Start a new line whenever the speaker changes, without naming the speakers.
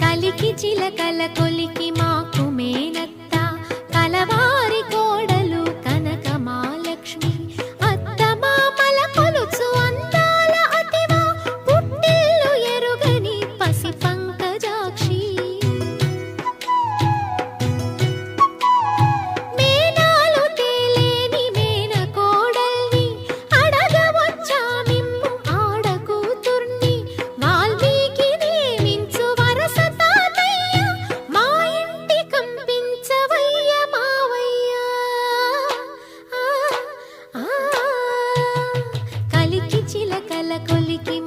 కలికి చిలకల కొలికి మాకు మే కొలికి